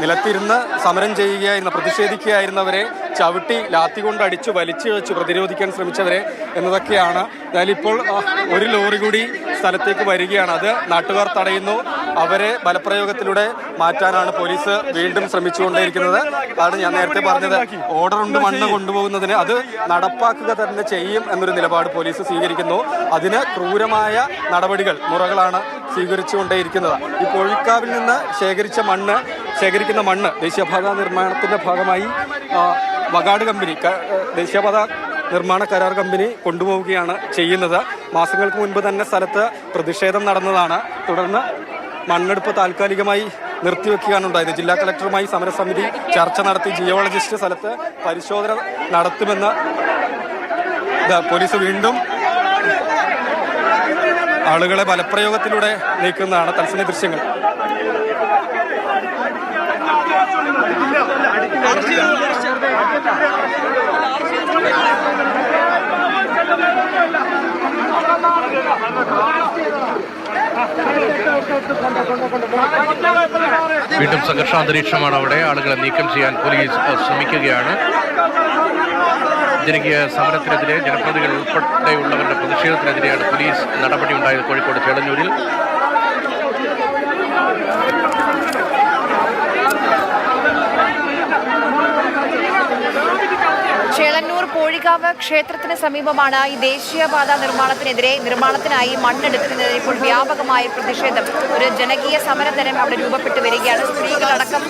നിലത്തിരുന്ന് സമരം ചെയ്യുകയായിരുന്ന പ്രതിഷേധിക്കുകയായിരുന്നവരെ ചവിട്ടി ലാത്തി കൊണ്ട് അടിച്ചു വലിച്ചു വെച്ച് പ്രതിരോധിക്കാൻ ശ്രമിച്ചവരെ എന്നതൊക്കെയാണ്. എന്തായാലും ഇപ്പോൾ ഒരു ലോറി കൂടി സ്ഥലത്തേക്ക് വരികയാണ്. അത് നാട്ടുകാർ തടയുന്നു. അവരെ ബലപ്രയോഗത്തിലൂടെ മാറ്റാനാണ് പോലീസ് വീണ്ടും ശ്രമിച്ചുകൊണ്ടിരിക്കുന്നത് അതാണ് ഞാൻ നേരത്തെ പറഞ്ഞത്. ഓർഡർ ഉണ്ട് മണ്ണ് കൊണ്ടുപോകുന്നതിന് അത് നടപ്പാക്കുക തന്നെ ചെയ്യും എന്നൊരു നിലപാട് പോലീസ് സ്വീകരിക്കുന്നു. അതിന് ക്രൂരമായ നടപടികൾ മുറകളാണ് സ്വീകരിച്ചുകൊണ്ടേയിരിക്കുന്നത്. ഈ കോഴിക്കാവിൽ നിന്ന് ശേഖരിച്ച മണ്ണ് ശേഖരിക്കുന്ന മണ്ണ് ദേശീയപാത നിർമ്മാണത്തിന്റെ ഭാഗമായി വകാട് കമ്പനി ദേശീയപാത നിർമ്മാണ കരാർ കമ്പനി കൊണ്ടുപോവുകയാണ് ചെയ്യുന്നത്. മാസങ്ങൾക്ക് മുൻപ് തന്നെ സ്ഥലത്ത് പ്രതിഷേധം നടന്നതാണ്. തുടർന്ന് മണ്ണെടുപ്പ് താൽക്കാലികമായി നിർത്തിവെക്കുകയാണ് ഉണ്ടായത്. ജില്ലാ കളക്ടറുമായി സമരസമിതി ചർച്ച നടത്തി ജിയോളജിസ്റ്റ് സ്ഥലത്ത് പരിശോധന നടത്തുമെന്ന് പോലീസ് വീണ്ടും ആളുകളെ ബലപ്രയോഗത്തിലൂടെ നീക്കുന്നതാണ് തത്സമയ ദൃശ്യങ്ങൾ. വീണ്ടും സംഘർഷാന്തരീക്ഷമാണ് അവിടെ. ആളുകളെ നീക്കം ചെയ്യാൻ പോലീസ് ശ്രമിക്കുകയാണ്. ജനകീയ സമരത്തിനെതിരെ ജനപ്രതികൾ ഉൾപ്പെടെയുള്ളവരുടെ പ്രതിഷേധത്തിനെതിരെയാണ് പോലീസ് നടപടി ഉണ്ടായത് കോഴിക്കോട് ചേളന്നൂരിൽ. കോഴിക്കാവ് ക്ഷേത്രത്തിന് സമീപമാണ് ഈ ദേശീയപാത നിർമ്മാണത്തിനെതിരെ നിർമ്മാണത്തിനായി മണ്ണെടുക്കുന്നതിന് ഇപ്പോൾ വ്യാപകമായ പ്രതിഷേധം. ഒരു ജനകീയ സമരതരം അവിടെ രൂപപ്പെട്ടു വരികയാണ്. സ്ത്രീകളടക്കം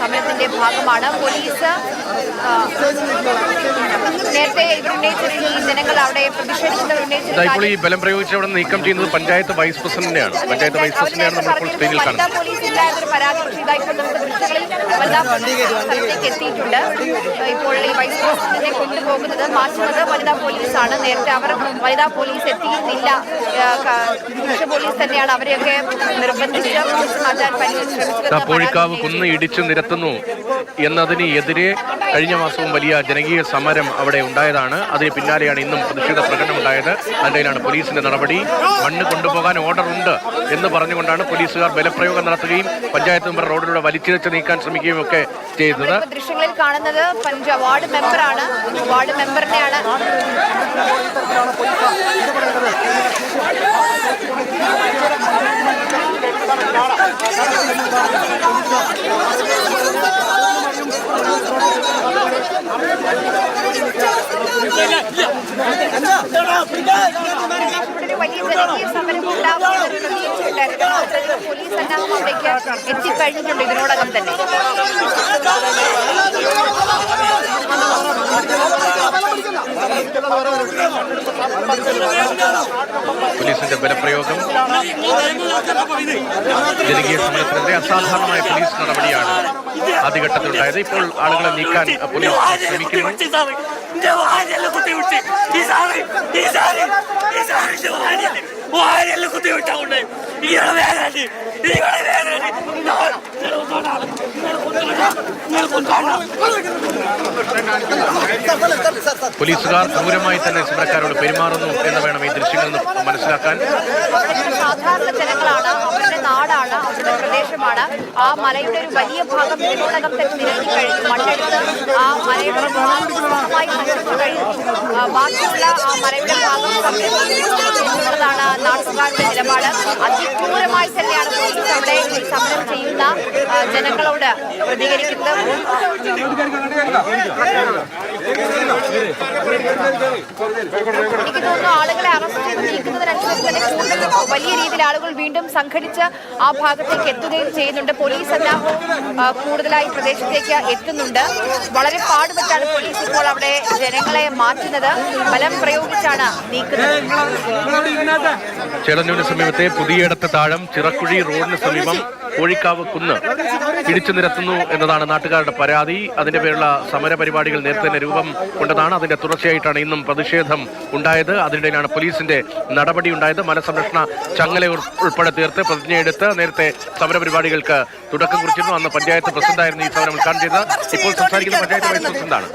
സമരത്തിന്റെ ഭാഗമാണ്. പോലീസ് നേരത്തെ ഇവർ ഈ ജനങ്ങൾ അവിടെ ഈ ബലം പ്രയോഗിച്ച് അവിടെ നീക്കം ചെയ്യുന്നത് പഞ്ചായത്ത് വൈസ് പ്രസിഡന്റിനെയാണ്. പഞ്ചായത്ത് വൈസ് പ്രസിഡന്റിനെയാണ് നമ്മളിപ്പോൾ സ്ക്രീനിൽ കാണുന്നത്. പോലീസ് ഇല്ല എന്നൊരു പരാതി ഇതായിട്ട് നമുക്ക് ദൃശ്യങ്ങളിൽ വനിതാ പോലീസ് സ്ഥലത്തേക്ക് എത്തിയിട്ടുണ്ട്. ഇപ്പോൾ ഈ വൈസ് പ്രസിഡന്റിനെ കൊണ്ടുപോകുന്നത് മാറ്റുന്നത് വനിതാ പോലീസാണ്. നേരത്തെ അവർ വനിതാ പോലീസ് എത്തിയിരുന്നില്ല. പുരുഷ പോലീസ് തന്നെയാണ് അവരെയൊക്കെ നിർബന്ധിച്ച് മാറ്റാൻ പോഴിക്കാവ് കുന്ന് ഇടിച്ചു നിരത്തുന്നു. എന്നതിന് എതിരെ കഴിഞ്ഞ മാസവും വലിയ ജനകീയ സമരം അവിടെ ഉണ്ടായതാണ്. അതിന് പിന്നാലെയാണ് ഇന്നും പ്രതിഷേധ പ്രകടനം ഉണ്ടായത്. അതിനിടയിലാണ് പോലീസിന്റെ നടപടി. മണ്ണ് കൊണ്ടുപോകാൻ ഓർഡർ ഉണ്ട് എന്ന് പറഞ്ഞുകൊണ്ടാണ് പോലീസുകാർ ബലപ്രയോഗം നടത്തുകയും പഞ്ചായത്ത് മെമ്പർ റോഡിലൂടെ വലിച്ചിഴച്ച് നീക്കാൻ ശ്രമിക്കുകയും ഒക്കെ ചെയ്തത്. ദൃശ്യങ്ങളിൽ കാണുന്നത് വാർഡ് മെമ്പറാണ്. വാർഡ് മെമ്പറിനെയാണ് ഇവിടെ ഒരു വലിയ ജനകീയ സമരം ഉണ്ടാകുമെന്ന് പ്രതീക്ഷയുണ്ടായിരുന്നു. മാത്രമല്ല പോലീസ് സന്നാഹം അവിടേക്ക് എത്തിക്കഴിഞ്ഞിട്ടുണ്ട്. ഇതിനോടകം തന്നെ. പോലീസിന്റെ ബലപ്രയോഗം ജനകീയ സമരത്തിനെതിരെ അസാധാരണമായ പോലീസ് നടപടിയാണ് ആദ്യഘട്ടത്തിലുണ്ടായത് ഇപ്പോൾ ആളുകളെ നീക്കാൻ പോലീസ് ശ്രമിക്കുന്നു പോലീസുകാർ ക്രൂരമായി തന്നെ സമരക്കാരോട് പെരുമാറുന്നു എന്ന് വേണം ഈ ദൃശ്യങ്ങളിൽ മനസ്സിലാക്കാൻ. സാധാരണ ജനങ്ങളാണ് അവരുടെ നാടാണ് അവരുടെ പ്രദേശമാണ്. ആ മലയുടെ ഒരു വലിയ ഭാഗം ഇതിനോടകം തന്നെ നിരത്തി കഴിഞ്ഞു. മണ്ണെടുത്ത് ആ മലയുടെ ബാക്കിയുള്ള ആ മലയുടെ ഭാഗം സംരക്ഷിക്കുന്നു എന്നുള്ളതാണ് നാട്ടുകാരുടെ നിലപാട്. അതിക്രൂരമായി തന്നെയാണ് പോലീസ് അവിടെ സമരം ചെയ്യുന്ന ജനങ്ങളോട് പ്രതികരിക്കുന്നത്. എനിക്ക് തോന്നുന്നു ആളുകളെ അറസ്റ്റ് ചെയ്ത് നീക്കുന്നതിനനുസരിച്ച് തന്നെ കൂടുതൽ വലിയ രീതിയിൽ ആളുകൾ വീണ്ടും സംഘടിച്ച് ആ ഭാഗത്തേക്ക് എത്തുകയും ചെയ്യുന്നുണ്ട്. പോലീസ് സന്നാഹവും കൂടുതലായി പ്രദേശത്തേക്ക് എത്തുന്നുണ്ട്. വളരെ പാടുപെട്ടാണ് പോലീസ് ഇപ്പോൾ അവിടെ ജനങ്ങളെ മാറ്റുന്നത് ബലം പ്രയോഗിച്ചാണ് നീക്കുന്നത്. ചേളന്നൂരിന് സമീപത്തെ പുതിയടത്ത് താഴം ചിറക്കുഴി റോഡിന് സമീപം കോഴിക്കാവ് കുന്ന് ഇടിച്ചു നിരത്തുന്നു എന്നതാണ് നാട്ടുകാരുടെ പരാതി. അതിന്റെ പേരുള്ള സമര പരിപാടികൾ നേരത്തെ തന്നെ രൂപം കൊണ്ടതാണ്. അതിന്റെ തുടർച്ചയായിട്ടാണ് ഇന്നും പ്രതിഷേധം ഉണ്ടായത്. അതിനിടയിലാണ് പോലീസിന്റെ നടപടി ഉണ്ടായത്. മലസംരക്ഷണ ചങ്ങല ഉൾ- ഉൾപ്പെടെ തീർത്ത് പ്രതിജ്ഞയെടുത്ത് നേരത്തെ സമര പരിപാടികൾക്ക് തുടക്കം കുറിച്ചിരുന്നു. അന്ന് പഞ്ചായത്ത് പ്രസിഡന്റായിരുന്നു ഈ സമരം ഉദ്ഘാടനം ചെയ്തത് ഇപ്പോൾ സംസാരിക്കുന്ന പഞ്ചായത്ത് വൈസ് പ്രസിഡന്റാണ്.